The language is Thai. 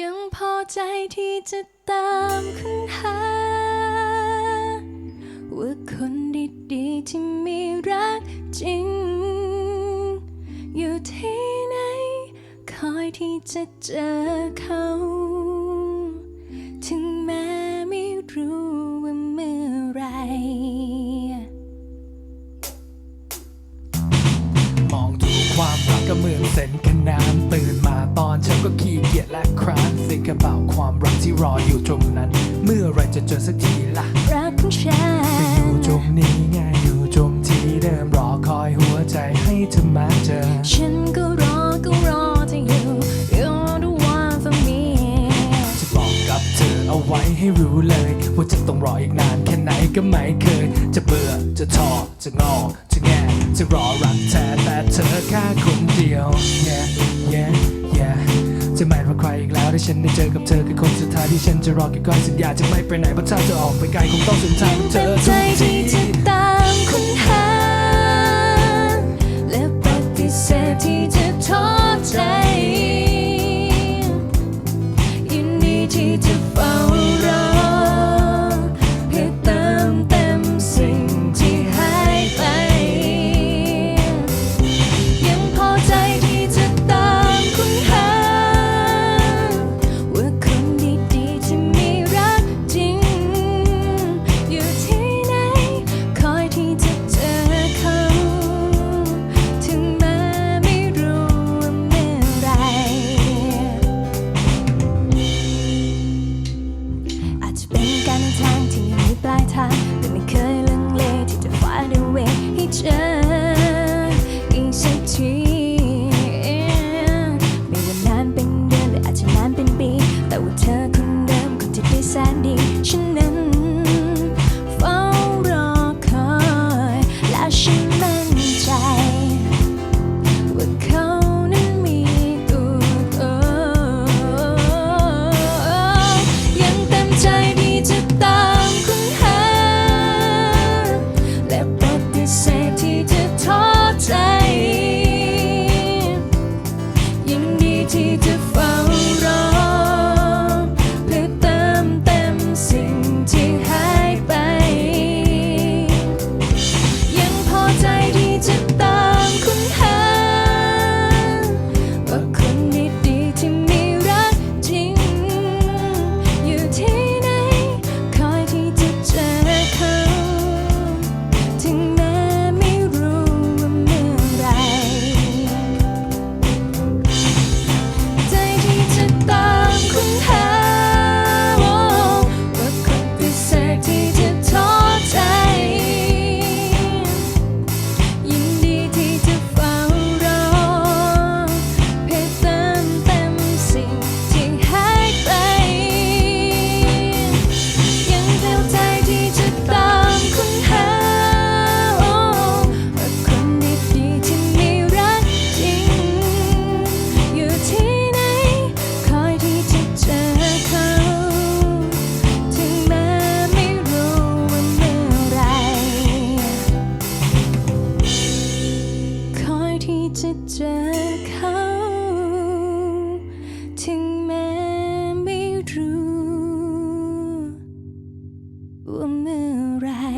ยังพอใจที่จะตามค้นหา ว่าคนดีๆที่มีรักจริง อยู่ที่ไหน คอยที่จะเจอเขา ถึงแม้ไม่รู้ว่าเมื่อไรมองดูความรักก็เหมือนเส้นขนานตื่น ก็ขี้เกียจและครานสิกระเป๋าความรักที่รออยู่ตรงนั้น เมื่อไรจะเจอสักทีล่ะ รักของฉัก็อยู่ตรงนี้ไงอยู่ตรงที่เดิมรอคอยหัวใจให้เธอมาเจอ ฉันก็รอก็รอเธออยู่ You're the one for me จะบอกกับเธอเอาไว้ให้รู้เลย ว่าจะต้องรออีกนานแค่ไหนก็ไม่เคย จะเบื่อจะท้อจะงอจะแงจะรอรักแท้แต่เธอแค่คนเดียว yeah yeah จะไม่รอใครอีกแล้วที่ฉันได้เจอกับเธอคือคนสุดท้ายที่ฉันจะรอแค่ก้อยสัญญาจะไม่ไปไหนเพราะถ้าจะออกไปไกลคงต้องเส้นทางเธอทุกที to find. Right.